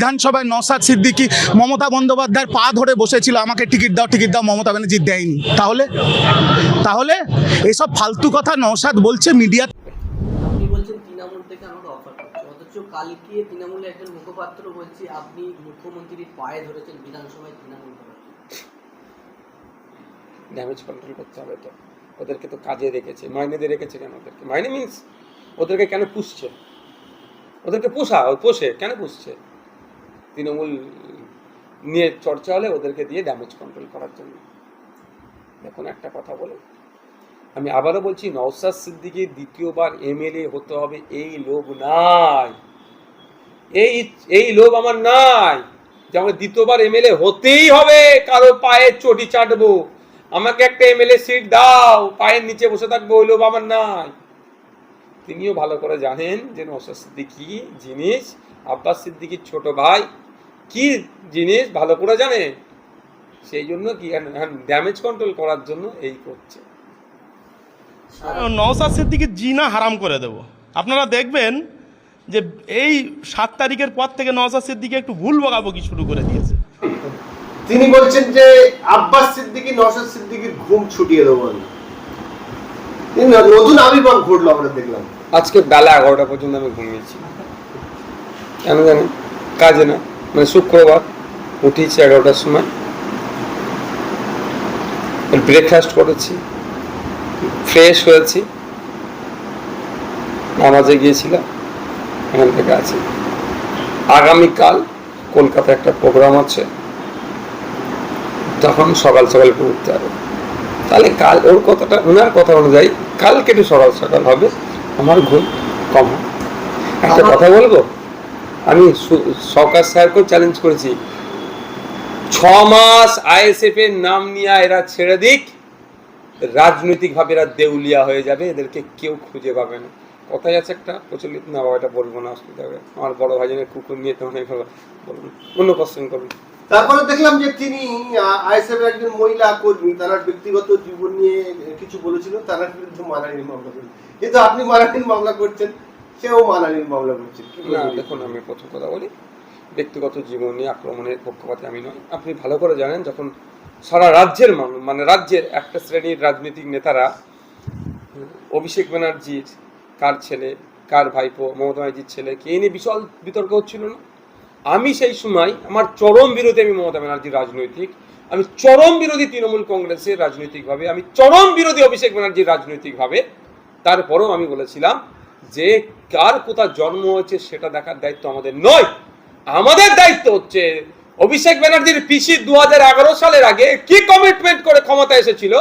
বিধানসভায় নসাদ সিদ্দিকি মমতা বন্দ্যোপাধ্যায়ের পা ধরে বসেছিল আমাকে টিকিট দাও টিকিট দাও মমতা ব্যানার্জি দেয়নি। তাহলে? তাহলে এসব ফালতু কথা নসাদ বলছে মিডিয়া আপনি বলছেন তৃণমূল থেকে আমাকে অফার করছে অথচ কালকে তৃণমূলের একজন মুখপাত্র বলছে আপনি মুখ্যমন্ত্রীর পায়ে ধরেছেন বিধানসভায় তৃণমূল ড্যামেজ কন্ট্রোল করতে হবে তো। ওদেরকে তো কাজে রেখেছে মাইনে দিয়ে রেখেছে কেন ওদেরকে? মাইনে মিন্স ওদেরকে কেন পুষছে? ওদেরকে পোষা পোষে কেন পুষছে? তৃণমূল নিয়ে চর্চা হলে ওদেরকে দিয়ে ড্যামেজ কন্ট্রোল করার জন্য। দেখুন একটা কথা বলে আমি আবারও বলছি নওসাদ সিদ্দিকী দ্বিতীয়বার এমএলএ হতে হবে, এই লোভ নাই। এই এই লোভ আমার নাই যে আমার দ্বিতীয়বার এমএলএ হতেই হবে, কারও পায়ের চটি চাটবো। আমাকে একটা এমএলএ সিট দাও, পায়ের নিচে বসে থাকব ওই লোভ আমার নাই। তিনিও ভালো করে জানেন যে নওসাদ সিদ্দিকি জিনিস আব্বাস সিদ্দিকির ছোট ভাই কি জিনিস ভালো করে জানে? সেই জন্য কি ড্যামেজ কন্ট্রোল করার জন্য এই করছে। নওসাদ সিদ্দিকি জিনা হারাম করে দেব। আপনারা দেখবেন যে এই সাত তারিখের পর থেকে নওসাদ সিদ্দিকি একটু ভুল বকাবকি শুরু করে দিয়েছে। তিনি বলছেন যে আব্বাস সিদ্দিকী নওশাদ সিদ্দিকীর ঘুম ছুটিয়ে দেবো আমি। তিনি নতুন আবির্ভাব ঘটলো আমরা দেখলাম। আজকে বেলা এগারোটা পর্যন্ত আমি ঘুমিয়েছি। কেন জানেন কাজে না। মানে শুক্রবার উঠেছি এগারোটার সময়। ব্রেকফাস্ট করেছি ফ্রেশ হয়েছি। নামাজে গিয়েছিলাম এখান থেকে আছি। আগামীকাল কলকাতায় একটা প্রোগ্রাম আছে। তখন সকাল সকাল উঠতে হবে। তাহলে কাল ওর কথাটা ওনার কথা অনুযায়ী কালকে একটু সকাল সকাল হবে আমার ঘুম কম। একটা কথা বলব? আমি সরকার স্যারকেও চ্যালেঞ্জ করেছি। ছ মাস আইএসএফ এর নাম নিয়ে এরা ছেড়ে দিক, রাজনৈতিকভাবে এরা দেউলিয়া হয়ে যাবে, এদেরকে কেউ খুঁজে পাবে না। কথাই আছে একটা, প্রচলিত, না বাবা এটা বলব না, অসুবিধা হবে। আমার বড় ভাইজনের কুকুর নিয়ে তো অনেক বলুন অন্য কোশ্চেন করুন। তারপরে দেখলাম যে তিনি আইএসএফ একজন মহিলা কর্মী, তার ব্যক্তিগত জীবন নিয়ে কিছু বলেছিল, তার বিরুদ্ধে মানহানির মামলা করেন কিন্তু আপনি মানহানির মামলা করছেন সেও মানহানির মামলা করছেন না দেখুন আমি প্রথম কথা বলি ব্যক্তিগত জীবন আক্রমণের পক্ষপাতে আমি নয় আপনি ভালো করে জানেন যখন সারা রাজ্যের মানুষ মানে রাজ্যের একটা শ্রেণির রাজনৈতিক নেতারা অভিষেক ব্যানার্জির কার ছেলে কার ভাইপো মমতা ব্যানার্জির ছেলে কে নিয়ে বিশাল বিতর্ক হচ্ছিল না? আমি সেই সময় আমার চরম বিরোধী আমি মমতা ব্যানার্জির রাজনৈতিক আমি চরম বিরোধী তৃণমূল কংগ্রেসের রাজনৈতিকভাবে আমি চরম বিরোধী অভিষেক ব্যানার্জির রাজনৈতিকভাবে তারপরেও আমি বলেছিলাম যে কার কোথায় জন্ম হয়েছে সেটা দেখার দায়িত্ব আমাদের নয়। আমাদের দায়িত্ব হচ্ছে অভিষেক ব্যানার্জির পিসি দু সালের আগে কি কমিটমেন্ট করে ক্ষমতা এসেছিল?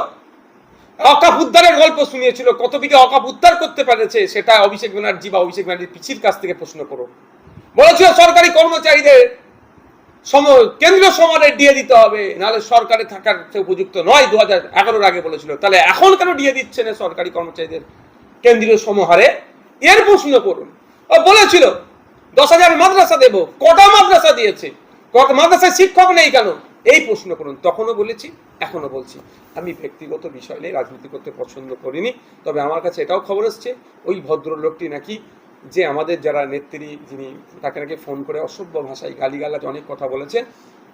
অকাপ উদ্ধারের গল্প শুনিয়েছিল, কত বিঘে অকাপ উদ্ধার করতে পেরেছে সেটা অভিষেক ব্যানার্জি বা অভিষেক ব্যানার্জির পিসির কাছ থেকে প্রশ্ন করো। বলেছিল সরকারি কর্মচারীদের সম কেন্দ্রীয় সমানে দিয়ে দিতে হবে, নাহলে সরকারে থাকার উপযুক্ত নয় দু হাজার এগারোর আগে বলেছিল। তাহলে এখন কেন দিয়ে দিচ্ছে না সরকারি কর্মচারীদের কেন্দ্রীয় সমহারে? এর প্রশ্ন করুন। ও বলেছিল দশ হাজার মাদ্রাসা দেব। কটা মাদ্রাসা দিয়েছে? কটা মাদ্রাসায় শিক্ষক নেই কেন? এই প্রশ্ন করুন। তখনও বলেছি এখনও বলছি। আমি ব্যক্তিগত বিষয় নিয়ে রাজনীতি করতে পছন্দ করিনি তবে আমার কাছে এটাও খবর এসছে ওই ভদ্রলোকটি নাকি যে আমাদের যারা নেত্রী যিনি তাকে নাকি ফোন করে অসভ্য ভাষায় গালিগালাজ অনেক কথা বলেছেন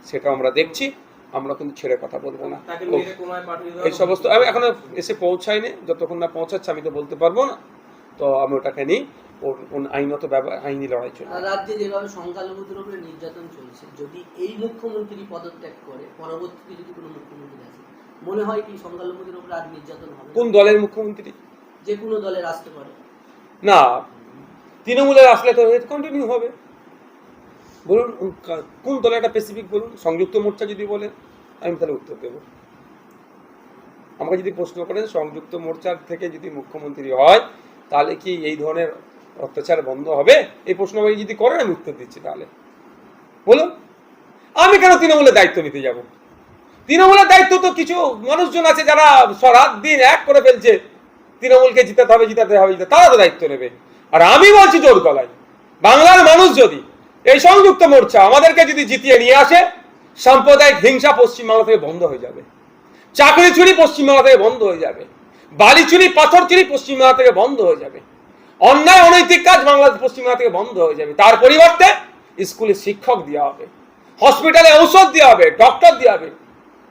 সেটা আমরা দেখছি। আমরা কিন্তু ছেড়ে কথা বলব না। এই সমস্ত আমি এখনও এসে পৌঁছায়নি যতক্ষণ না পৌঁছাচ্ছে আমি তো বলতে পারব না। তো আমি ওটাকে নিই আইনত আইনি লড়াই চলবে রাজ্যে যেভাবে সংখ্যালঘুদের উপরে নির্যাতন চলছে যদি এই মুখ্যমন্ত্রী পদত্যাগ করে পরবর্তীতে যদি কোনো মুখ্যমন্ত্রী আসে মনে হয় কি সংখ্যালঘুদের উপরে আর নির্যাতন হবে? কোন দলের মুখ্যমন্ত্রী? যে কোনো দলের আসতে পারে। না তৃণমূলের আসলে তো কন্টিনিউ হবে। বলুন কোন দলে একটা স্পেসিফিক বলুন সংযুক্ত মোর্চা যদি বলেন আমি তাহলে উত্তর দেবো। আমাকে যদি প্রশ্ন করেন সংযুক্ত মোর্চার থেকে যদি মুখ্যমন্ত্রী হয় তাহলে কি এই ধরনের অত্যাচার বন্ধ হবে? এই প্রশ্ন আমাকে যদি করেন আমি উত্তর দিচ্ছি তাহলে। বলুন। আমি কেন তৃণমূলের দায়িত্ব নিতে যাব? তৃণমূলের দায়িত্ব তো কিছু মানুষজন আছে যারা স- রাত দিন এক করে ফেলছে। তৃণমূলকে জিতাতে হবে জিতাতে হবে তারা তো দায়িত্ব নেবে। আর আমি বলছি জোর গলায়, বাংলার মানুষ যদি এই সংযুক্ত মোর্চা আমাদেরকে যদি জিতিয়ে নিয়ে আসে, সাম্প্রদায়িক হিংসা পশ্চিমবাংলা থেকে বন্ধ হয়ে যাবে। চাকরি চুরি পশ্চিমবাংলা থেকে বন্ধ হয়ে যাবে। বালি চুরি পাথর চুরি পশ্চিমবাংলা থেকে বন্ধ হয়ে যাবে। অন্যায় অনৈতিক কাজ বাংলাদেশ পশ্চিমবাংলা থেকে বন্ধ হয়ে যাবে। তার পরিবর্তে স্কুলে শিক্ষক দেওয়া হবে হসপিটালে ঔষধ দেওয়া হবে ডক্টর দেওয়া হবে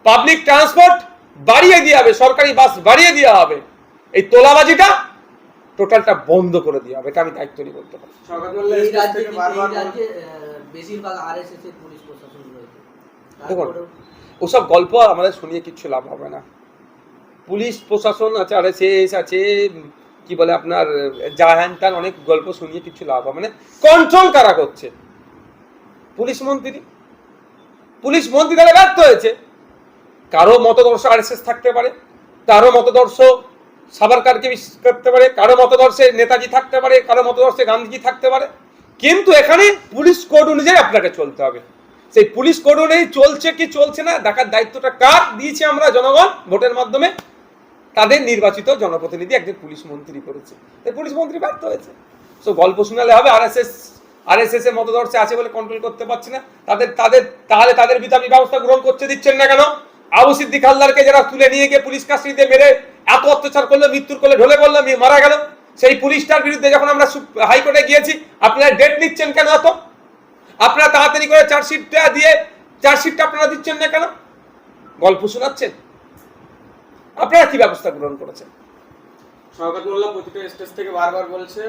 পাবলিক ট্রান্সপোর্ট বাড়িয়ে দেওয়া হবে সরকারি বাস বাড়িয়ে দেওয়া হবে। এই তোলাবাজিটা টোটালটা বন্ধ করে দেওয়া হবে এটা আমি দায়িত্ব নিয়ে বলতে পারি দেখুন ওসব গল্প আমাদের শুনিয়ে কিচ্ছু লাভ হবে না। পুলিশ প্রশাসন আছে আর এস আছে, কি বলে আপনার, জাহান অনেক গল্প শুনিয়ে কিছু লাভ হবে। না কন্ট্রোল কারা করছে? পুলিশ মন্ত্রী। পুলিশ মন্ত্রী তাহলে ব্যর্থ হয়েছে। কারও মতদর্শ আরএসএস থাকতে পারে, কারও মতদর্শ সাবারকারকে বিশ্বাস করতে পারে, কারও মতদর্শে নেতাজি থাকতে পারে, কারও মতদর্শে গান্ধীজি থাকতে পারে। কিন্তু এখানে পুলিশ কোড অনুযায়ী আপনাকে চলতে হবে। সেই পুলিশ কোড অনুযায়ী চলছে কি চলছে না, দেখার দায়িত্বটা কার? দিয়েছি আমরা জনগণ, ভোটের মাধ্যমে। তাদের নির্বাচিত জনপ্রতিনিধি একজন পুলিশ মন্ত্রী করেছে। পুলিশ মন্ত্রী ব্যর্থ হয়েছে। সো গল্প শোনালে হবে আরএসএস এস এর মতদর্শে আছে বলে কন্ট্রোল করতে পারছে না। তাদের তাদের, তাহলে তাদের বিরুদ্ধে ব্যবস্থা গ্রহণ করতে দিচ্ছেন না কেন? আবু সিদ্দিক হালদারকে যারা তুলে নিয়ে গিয়ে পুলিশ কাস্টডিতে মেরে এত অত্যাচার করল, মৃত্যুর করলে ঢলে পড়ল মারা গেল। সেই পুলিশটার বিরুদ্ধে যখন আমরা হাইকোর্টে গিয়েছি, আপনারা ডেট নিচ্ছেন কেন এত? আপনারা তাড়াতাড়ি করে চার্জশিটটা দিয়ে চার্জশিটটা আপনারা দিচ্ছেন না কেন? গল্প শোনাচ্ছেন? আপনারা কি ব্যবস্থা গ্রহণ করেছেন? শওকত মোল্লা প্রতিটা স্টেজ থেকে বারবার বলছে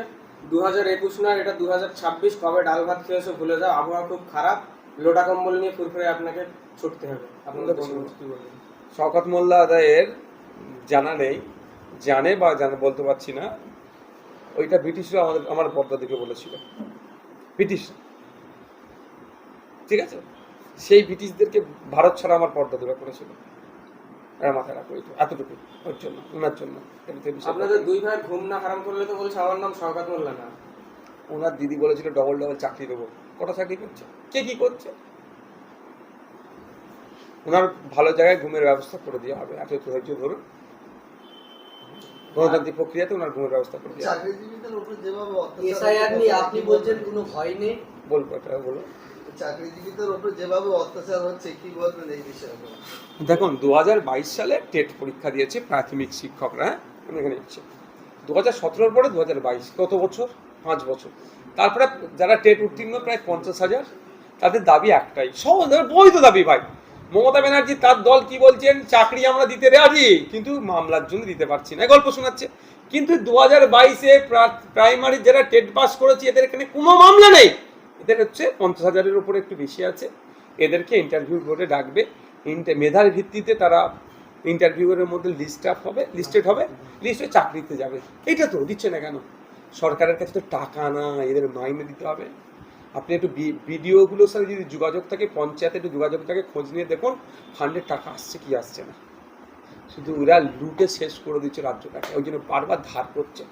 দু হাজার একুশ না এটা দু হাজার ছাব্বিশ কবে ডাল ভাত খেয়েছো ভুলে যাও আবহাওয়া খুব খারাপ লোটা কম্বল নিয়ে ফুরফুরে আপনাকে ছুটতে হবে। আপনাদের শওকত মোল্লা আদায়ের জানা নেই জানে বা জানে বলতে পারছি না। ওইটা ব্রিটিশরা আমাদের আমার পর্দা দিকে বলেছিল। ব্রিটিশ। ঠিক আছে? সেই ব্রিটিশদেরকে ভারত ছাড়া আমার পর্দা দেওয়া করেছিল রাখো এইটুকু, এতটুকু ওর জন্য ওনার জন্য আপনাদের দুই ভাই ঘুম না হারাম করলে তো বলছে আমার নাম মোল্লা না ওনার দিদি বলেছিল ডবল ডবল চাকরি দেবো। কটা চাকরি করছে? কে কি করছে? ওনার ভালো জায়গায় ঘুমের ব্যবস্থা করে দেওয়া হবে এত ধৈর্য ধরুন। গণতান্ত্রিক প্রক্রিয়াতে ওনার ঘুমের ব্যবস্থা করে দেওয়া হবে। নিয়ে আপনি বলছেন কোনো ভয় নেই? বলব এটা বলো চাকরিজীবীদের উপর যেভাবে অত্যাচার হচ্ছে বলবেন এই বিষয়ে? দেখুন দু হাজার বাইশ সালে টেট পরীক্ষা দিয়েছে প্রাথমিক শিক্ষকরা হ্যাঁ? এখানে যাচ্ছি দু হাজার সতেরোর পরে দু হাজার বাইশ, কত বছর? পাঁচ বছর। তারপরে যারা টেট উত্তীর্ণ, প্রায় পঞ্চাশ হাজার। তাদের দাবি একটাই, সহজ বৈধ দাবি ভাই। মমতা ব্যানার্জি তার দল কি বলছেন? চাকরি আমরা দিতে রাজি, কিন্তু মামলার জন্য দিতে পারছি না। গল্প শোনাচ্ছে। কিন্তু দু হাজার বাইশে প্রাইমারি যারা টেট পাস করেছে, এদের এখানে কোনো মামলা নেই। এদের হচ্ছে পঞ্চাশ হাজারের উপরে একটু বেশি আছে। এদেরকে ইন্টারভিউ করে ডাকবে। মেধার ভিত্তিতে তারা ইন্টারভিউয়ের মধ্যে লিস্ট আপ হবে লিস্টেড হবে লিস্ট চাকরিতে যাবে। এটা তো দিচ্ছে না কেন? সরকারের কাছে তো টাকা না, এদের মাইনে দিতে হবে। আপনি একটু বিডিওগুলোর সাথে যদি যোগাযোগ থাকে, পঞ্চায়েতে একটু যোগাযোগ থাকে, খোঁজ নিয়ে দেখুন ফান্ডের টাকা আসছে কি আসছে না। শুধু ওরা লুটে শেষ করে দিচ্ছে রাজ্যটাকে। ওই জন্য বারবার ধার করছে।